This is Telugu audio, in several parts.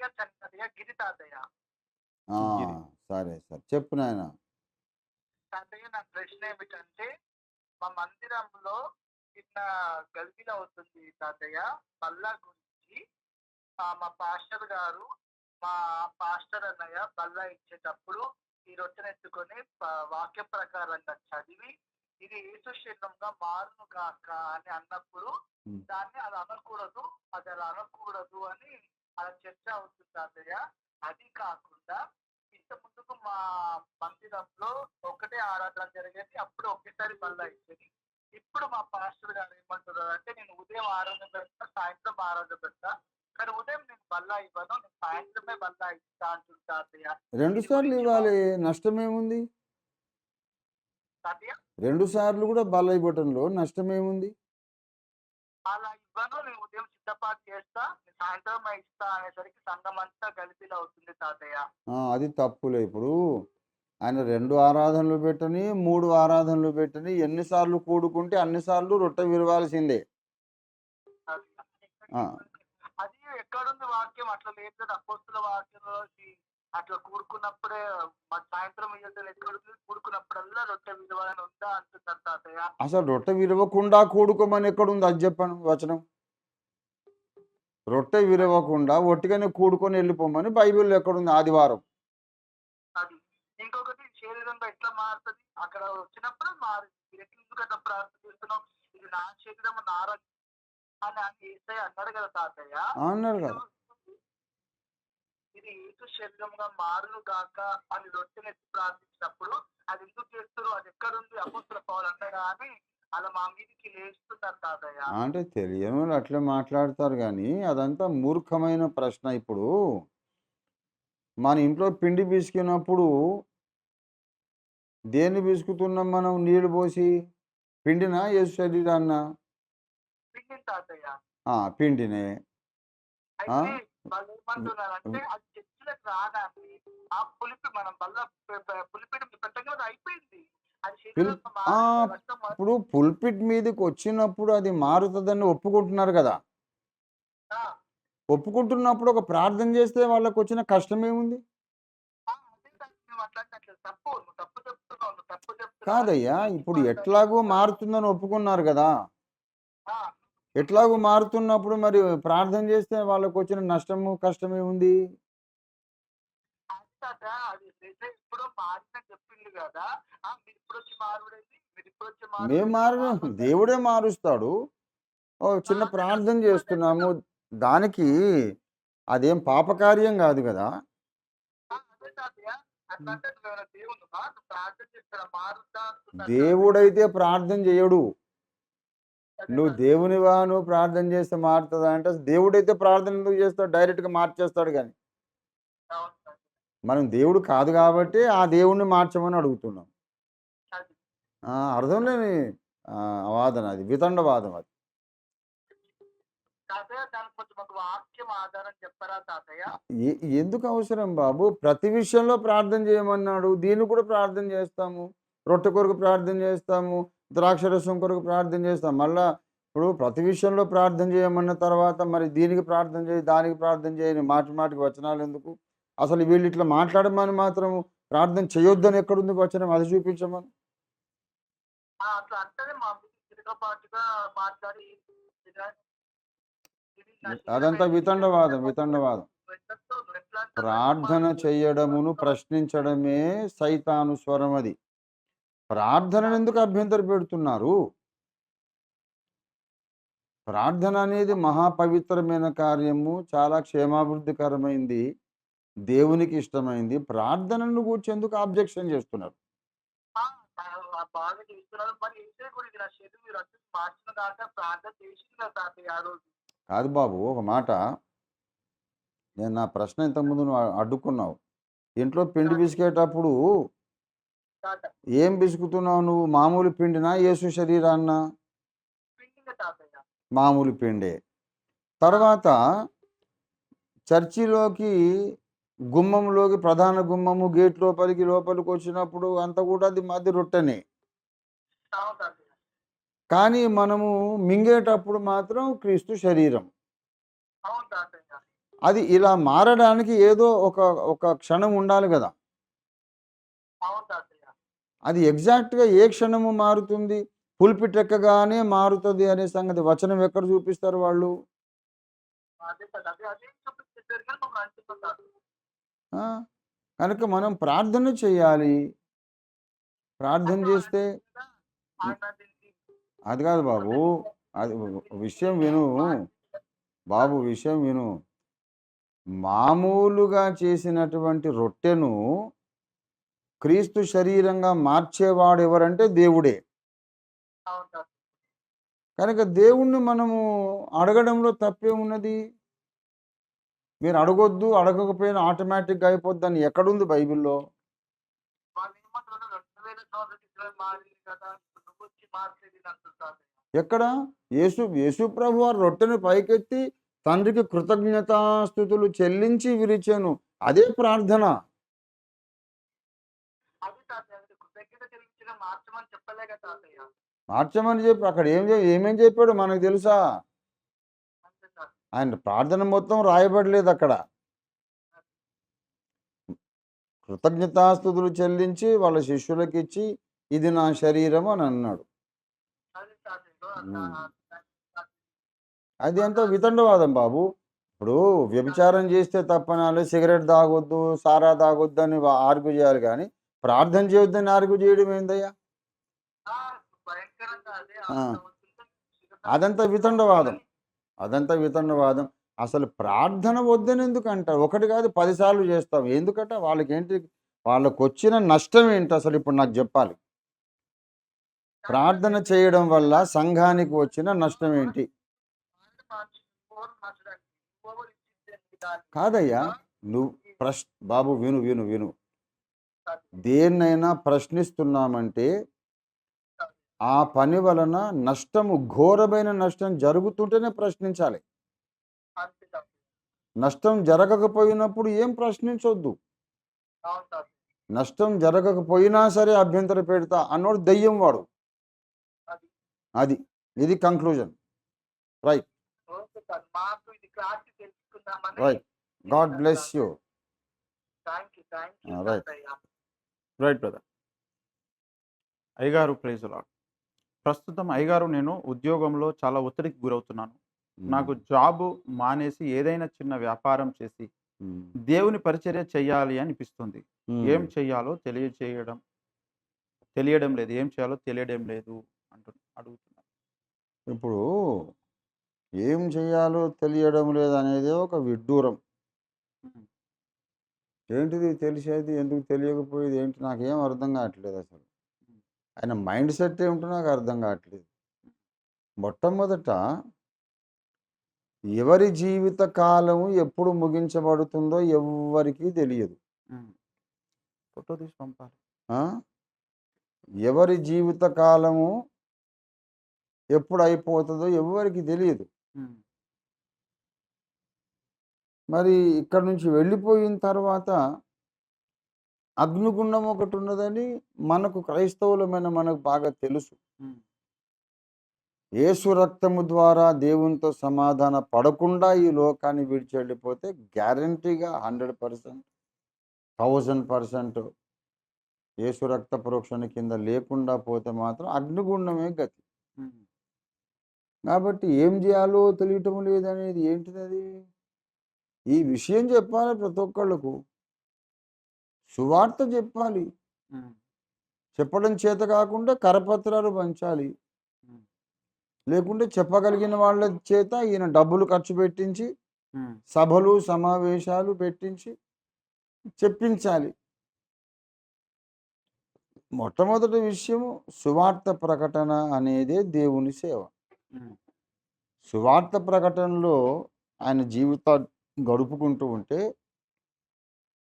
తాతయ్య గిరి తాతయ్య ఆ, గిరి. సరే సరే చెప్పు నాయన తాతయ్య నా ప్రశ్న ఏమిటంటే మా మందిరంలో చిన్న గల్బీలు అవుతుంది తాతయ్య బల్లా గురించి ఆ, మా పాస్టర్ గారు మా పాస్టర్ అన్నయ్య బల్లా ఇచ్చేటప్పుడు ఈ రొట్టెను ఎత్తుకొని వాక్య ప్రకారంగా చదివి ఇది యేసు శరీరంగా మారును గాక అని అన్నప్పుడు. దాన్ని అది అనకూడదు అది అలా అనకూడదు అని అలా చర్చ అవుతుంది తాతయ్య అది కాకుండా ఇంత ముందుకు మా మందిరంలో ఒకటే ఆరాధన జరిగేది. అప్పుడు ఒకేసారి బల్ల ఇచ్చేది. ఇప్పుడు మా పాస్టర్ గారు ఏమంటున్నారు అంటే నేను ఉదయం ఆరాధన పెడతా సాయంత్రం ఆరాధన పెడతా. కానీ ఉదయం నేను బల్లా ఇవ్వను నేను సాయంత్రమే బల్లా ఇస్తా అంటుంది తాతయ్య రెండు సార్లు ఇవ్వాలి. నష్టం ఏముంది రెండు సార్లు కూడా బల్ల ఇవ్వటంలో నష్టం ఏముంది అలా ఇవ్వను నేను ఉదయం సిద్ధపాటు చేస్తా సాయంత్రం ఇస్తా అనేసరికి సంఘం అంతా గలిపిలు అవుతుంది తాతయ్య. అది తప్పులే ఇప్పుడు. ఆయన రెండు ఆరాధనలు పెట్టని మూడు ఆరాధనలు పెట్టని ఎన్నిసార్లు కూడుకుంటే అన్నిసార్లు రొట్టె విరవాల్సిందే. అది ఎక్కడుంది వాక్యం? అట్లా లేదు కదా. అపోస్తుల వాక్యంలో అట్లా కూడుకున్నప్పుడే సాయంత్రం కూడుకున్నప్పుడల్లా రొట్టె విలువని ఉందా అంటున్నారు తాతయ్య. అసలు రొట్టె విరవకుండా కూడుకోమని ఎక్కడుంది? అది చెప్పాను వచనం. రొట్టె విరవకుండా ఒట్టిగానే కూడుకొని వెళ్ళిపోమని బైబిల్లో ఎక్కడుంది? ఆదివారం. అది. ఇంకొకటి శరీరంలో ఎట్లా మారుతుంది? అక్కడ వచ్చినప్పుడు మీరు ఎట్లా ఎందుకు అట్లా ప్రార్థన చేస్తున్నావు? ఇది నా శరీరం నా అని అని ఏసై అన్నాడు కదా తాతయ్య. అన్నారు కదా. ఇది ఏసు శరీరంగా మారును గాక అని రొట్టెనెత్తి ప్రార్థించినప్పుడు అది ఎందుకు చేస్తారు? అది ఎక్కడుంది? అపోస్తుల పౌలు అన్నాడా అని అంటే తెలియని అట్లే మాట్లాడతారు కానీ అదంతా మూర్ఖమైన ప్రశ్న ఇప్పుడు. మన ఇంట్లో పిండి పిసికినప్పుడు దేన్ని పిసుకుతున్నాం మనం నీళ్ళు పోసి? పిండినా యేసు శరీరాన్న? పిండిన తాతయ్య. ఆ, రాగానే పులిపి మనం వల్ల పులిపిడి అయిపోయింది. ఇప్పుడు పుల్పిట్ మీదకి వచ్చినప్పుడు అది మారుతుందని ఒప్పుకుంటున్నారు కదా. ఒప్పుకుంటున్నప్పుడు ఒక ప్రార్థన చేస్తే వాళ్ళకి వచ్చిన కష్టం ఏముంది కాదయ్యా ఇప్పుడు ఎట్లాగో మారుతుందని ఒప్పుకున్నారు కదా. ఎట్లాగో మారుతున్నప్పుడు మరి ప్రార్థన చేస్తే వాళ్ళకి వచ్చిన నష్టము కష్టమే ఉంది అది నిజం ఇప్పుడు మారిందని చెప్పింది కదా ఆ, మీరు ఇప్పుడు వచ్చి మారుడేది మీరు ఇప్పుడు వచ్చి మేము మారు దేవుడే మారుస్తాడు. ఓ చిన్న ప్రార్థన చేస్తున్నాము. దానికి అదేం పాపకార్యం కాదు కదా. దేవుడైతే ప్రార్థన చేయడు. నువ్వు. దేవునివా? నువ్వు ప్రార్థన చేస్తే మారుతుందా? అంటే దేవుడైతే ప్రార్థన ఎందుకు చేస్తాడు? డైరెక్ట్గా మార్చేస్తాడు కానీ. మనం దేవుడు కాదు కాబట్టి ఆ దేవుణ్ణి మార్చమని అడుగుతున్నాం. అది. అర్థం లేని ఆ, వాదన అది అది. చెప్పరా తాతయ్య? ఎ- ఎందుకు అవసరం బాబు? ప్రతి విషయంలో ప్రార్థన చేయమన్నాడు. దీన్ని కూడా ప్రార్థన చేస్తాము. రొట్టె కొరకు ప్రార్థన చేస్తాము. ద్రాక్షరసం కొరకు ప్రార్థన చేస్తాం. మళ్ళా ఇప్పుడు ప్రతి విషయంలో ప్రార్థన చేయమన్న తర్వాత మరి దీనికి ప్రార్థన చేయి దానికి ప్రార్థన చేయని మాటి మాటికి వచనాలు ఎందుకు? అసలు వీళ్ళు ఇట్లా మాట్లాడమని మాత్రం ప్రార్థన చేయొద్దని ఎక్కడుంది వచనం? అది చూపించమని. అదంతా వితండవాదం వితండవాదం? ప్రార్థన చేయడమును ప్రశ్నించడమే సైతాను స్వరం అది. ప్రార్థనను ఎందుకు అభ్యంతర పెడుతున్నారు? ప్రార్థన అనేది మహాపవిత్రమైన కార్యము చాలా క్షేమాభివృద్ధికరమైంది. దేవునికి ఇష్టమైంది. ప్రార్థనను కూర్చి ఎందుకు ఆబ్జెక్షన్ చేస్తున్నారు. కదా బాబు ఒక మాట. నేను నా ప్రశ్న ఇంతకుముందు నువ్వు అడ్డుకున్నావు. ఇంట్లో పిండి పిసికేటప్పుడు తాత. ఏం పిసుకుతున్నావు నువ్వు? మామూలు పిండినా? యేసు శరీరాన్న? మామూలు పిండే. తర్వాత చర్చిలోకి గుమ్మంలోకి ప్రధాన గుమ్మము గేట్ లోపలికి లోపలికి వచ్చినప్పుడు అంత కూడా అది మాది రొట్టెనే. కానీ మనము మింగేటప్పుడు మాత్రం క్రీస్తు శరీరం. అది ఇలా మారడానికి ఏదో ఒక ఒక క్షణం ఉండాలి కదా. అది ఎగ్జాక్ట్గా ఏ క్షణము మారుతుంది? పులిపిట్ ఎక్కగానే మారుతుంది అనే సంగతి వచనం ఎక్కడ చూపిస్తారు వాళ్ళు? కనుక మనం ప్రార్థన చేయాలి. ప్రార్థన చేస్తే అది కాదు బాబు. అది విషయం విను. బాబు విషయం విను. మామూలుగా చేసినటువంటి రొట్టెను క్రీస్తు శరీరంగా మార్చేవాడు ఎవరంటే దేవుడే. కనుక దేవుణ్ణి మనము అడగడంలో తప్పే ఉన్నది మీరు అడగొద్దు అడగకపోయినా ఆటోమేటిక్గా అయిపోద్దని ఎక్కడుంది బైబిల్లో? ఎక్కడ? యేసు యేసు ప్రభు వారు రొట్టెను పైకెత్తి తండ్రికి కృతజ్ఞతాస్థుతులు చెల్లించి విరిచాను. అదే ప్రార్థన. మార్చమని చెప్పి అక్కడ ఏం ఏమేం చెప్పాడు మనకు తెలుసా? ఆయన ప్రార్థన మొత్తం రాయబడలేదు అక్కడ. కృతజ్ఞతాస్థుతులు చెల్లించి వాళ్ళ శిష్యులకి ఇచ్చి ఇది నా శరీరం అని అన్నాడు. అది అంతా వితండవాదం బాబు. ఇప్పుడు వ్యభిచారం చేస్తే తప్పనాలి సిగరెట్ తాగొద్దు సారా తాగొద్దు అని ఆర్గ్యూ చేయాలి కానీ ప్రార్థన చేయొద్దని ఆర్గ్యూ చేయడం ఏందయ్యా? అదంతా వితండవాదం. అదంతా వితండవాదం. అసలు ప్రార్థన వద్దని ఎందుకు అంటారు ఒకటి కాదు పదిసార్లు చేస్తాం. ఎందుకంటే వాళ్ళకి ఏంటి వాళ్ళకు వచ్చిన నష్టం ఏంటి అసలు ఇప్పుడు నాకు చెప్పాలి. ప్రార్థన చేయడం వల్ల సంఘానికి వచ్చిన నష్టం ఏంటి? కాదయ్యా నువ్వు ప్రశ్ బాబు విను విను విను. దేన్నైనా ప్రశ్నిస్తున్నామంటే ఆ పని వలన నష్టము ఘోరమైన నష్టం జరుగుతుంటేనే ప్రశ్నించాలి. నష్టం జరగకపోయినప్పుడు ఏం ప్రశ్నించొద్దు. నష్టం జరగకపోయినా సరే అభ్యంతర పెడతా అన్నోడు దెయ్యం వాడు. అది. అది. ఇది కంక్లూజన్ తెలుసుకుందామని రైట్ గాడ్ బ్లెస్ యూ. తాతయ్య. రైట్ బ్రదర్ అయ్యగారు ప్రైజ్ లాడ్ ప్రస్తుతం అయ్యగారు నేను ఉద్యోగంలో చాలా ఒత్తిడికి గురవుతున్నాను. నాకు జాబ్ మానేసి ఏదైనా చిన్న వ్యాపారం చేసి దేవుని పరిచర్య చేయాలి అనిపిస్తుంది. ఏం చెయ్యాలో తెలియచేయడం తెలియడం లేదు. ఏం చేయాలో తెలియడం లేదు అంటు అడుగుతున్నాను ఇప్పుడు ఏం చేయాలో తెలియడం లేదనేది ఒక విడ్డూరం. ఏంటిది తెలిసేది ఎందుకు తెలియకపోయేది ఏంటి నాకేం అర్థం కావట్లేదు అసలు. ఆయన మైండ్ సెట్ ఏమిటో నాకు అర్థం కావట్లేదు. మొట్టమొదట ఎవరి జీవిత కాలం ఎప్పుడు ముగించబడుతుందో ఎవ్వరికీ తెలియదు. ఫోటో తీసి పంపాలి? ఎవరి జీవిత కాలము ఎప్పుడు అయిపోతుందో ఎవ్వరికి తెలియదు. మరి ఇక్కడ నుంచి వెళ్ళిపోయిన తర్వాత అగ్నిగుండం ఒకటి ఉన్నదని మనకు క్రైస్తవులమైన మనకు బాగా తెలుసు. యేసు రక్తము ద్వారా దేవునితో సమాధాన పడకుండా ఈ లోకాన్ని విడిచి వెళ్ళిపోతే గ్యారంటీగా hundred percent thousand percent Yesu రక్త ప్రోక్షణ కింద లేకుండా పోతే మాత్రం అగ్నిగుండమే గతి. కాబట్టి ఏం చేయాలో తెలియటం లేదనేది ఏంటిది అది ఈ విషయం చెప్పాలి ప్రతి ఒక్కళ్ళకు. సువార్త చెప్పాలి. చెప్పడం చేత కాకుండా కరపత్రాలు పంచాలి. లేకుంటే చెప్పగలిగిన వాళ్ళ చేత ఈయన డబ్బులు ఖర్చు పెట్టించి సభలు సమావేశాలు పెట్టించి చెప్పించాలి. మొట్టమొదటి విషయము సువార్త ప్రకటన అనేదే దేవుని సేవ. సువార్త ప్రకటనలో ఆయన జీవితం గడుపుకుంటూ ఉంటే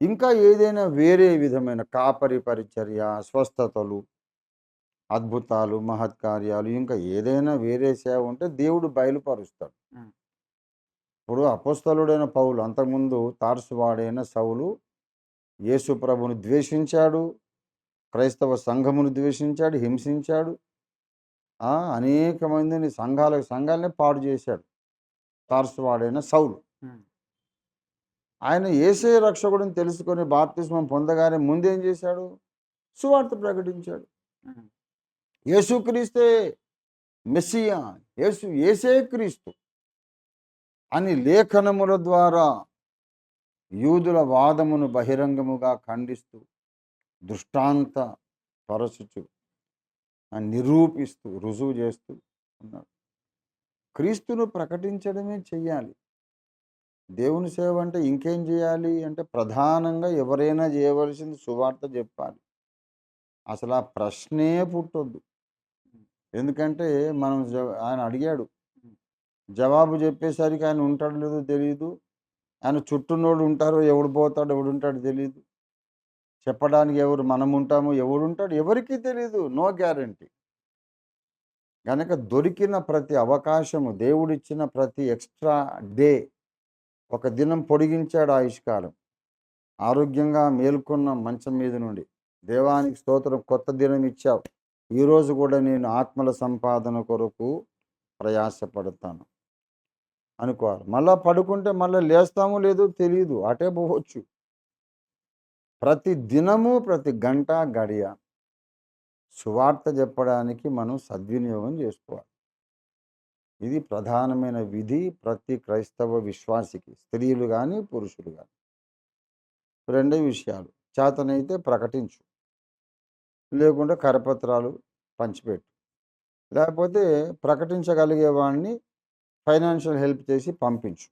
ఇంకా ఏదైనా వేరే విధమైన కాపరి పరిచర్య స్వస్థతలు అద్భుతాలు మహత్కార్యాలు ఇంకా ఏదైనా వేరే సేవ ఉంటే దేవుడు బయలుపరుస్తాడు. ఇప్పుడు అపోస్తలుడైన పౌలు అంతకుముందు తార్సువాడైన సౌలు యేసు ప్రభుని ద్వేషించాడు క్రైస్తవ సంఘమును ద్వేషించాడు హింసించాడు అనేక మందిని సంఘాలకు సంఘాలనే పాడు చేశాడు. తార్సువాడైన సౌలు. ఆయన ఏసే రక్షకుడిని తెలుసుకొని బాప్తిస్మం పొందగానే ముందేం చేశాడు? సువార్త ప్రకటించాడు. యేసుక్రీస్తే మెస్సియా యేసు ఏసే క్రీస్తు అని లేఖనముల ద్వారా యూదుల వాదమును బహిరంగముగా ఖండిస్తూ దృష్టాంత పరచుచు నిరూపిస్తూ రుజువు చేస్తూ ఉన్నాడు. క్రీస్తును ప్రకటించడమే చెయ్యాలి. దేవుని సేవ అంటే ఇంకేం చేయాలి అంటే ప్రధానంగా ఎవరైనా చేయవలసింది సువార్త చెప్పాలి. అసలు ఆ ప్రశ్నే పుట్టొద్దు. ఎందుకంటే మనం జ- ఆయన అడిగాడు. జవాబు చెప్పేసరికి ఆయన ఉంటాడో లేదో తెలియదు ఆయన చుట్టూనోడు ఉంటారో ఎవడు పోతాడు ఎవడు ఉంటాడో తెలియదు చెప్పడానికి ఎవరు మనం ఉంటామో ఎవడు ఉంటాడు ఎవరికీ తెలియదు నో గ్యారంటీ. కనుక దొరికిన ప్రతి అవకాశము దేవుడిచ్చిన ప్రతి ఎక్స్ట్రా డే ఒక దినం పొడిగించాడు ఆయుష్కాలం. ఆరోగ్యంగా మేల్కొన్న మంచం మీద నుండి. దేవానికి స్తోత్రం కొత్త దినం ఇచ్చావు. ఈరోజు కూడా నేను ఆత్మల సంపాదన కొరకు ప్రయాసపడతాను అనుకోవాలి. మళ్ళా పడుకుంటే మళ్ళీ లేస్తాము లేదో తెలియదు అటే పోవచ్చు. ప్రతి దినము ప్రతి గంట గడియ సువార్త చెప్పడానికి మనం సద్వినియోగం చేసుకోవాలి. ఇది ప్రధానమైన విధి ప్రతి క్రైస్తవ విశ్వాసికి స్త్రీలు కానీ పురుషులు కానీ రెండే విషయాలు. చేతనైతే ప్రకటించు. లేకుంటే కరపత్రాలు పంచిపెట్టు. లేకపోతే ప్రకటించగలిగే వాడిని ఫైనాన్షియల్ హెల్ప్ చేసి పంపించు.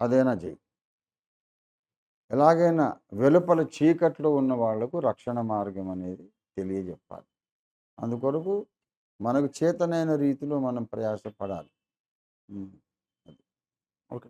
అదైనా చెయ్యి ఎలాగైనా వెలుపల చీకట్లో ఉన్న వాళ్ళకు రక్షణ మార్గం అనేది తెలియజెప్పాలి. అందుకొరకు మనకు చేతనైన రీతిలో మనం ప్రయాసపడాలి. ఓకే.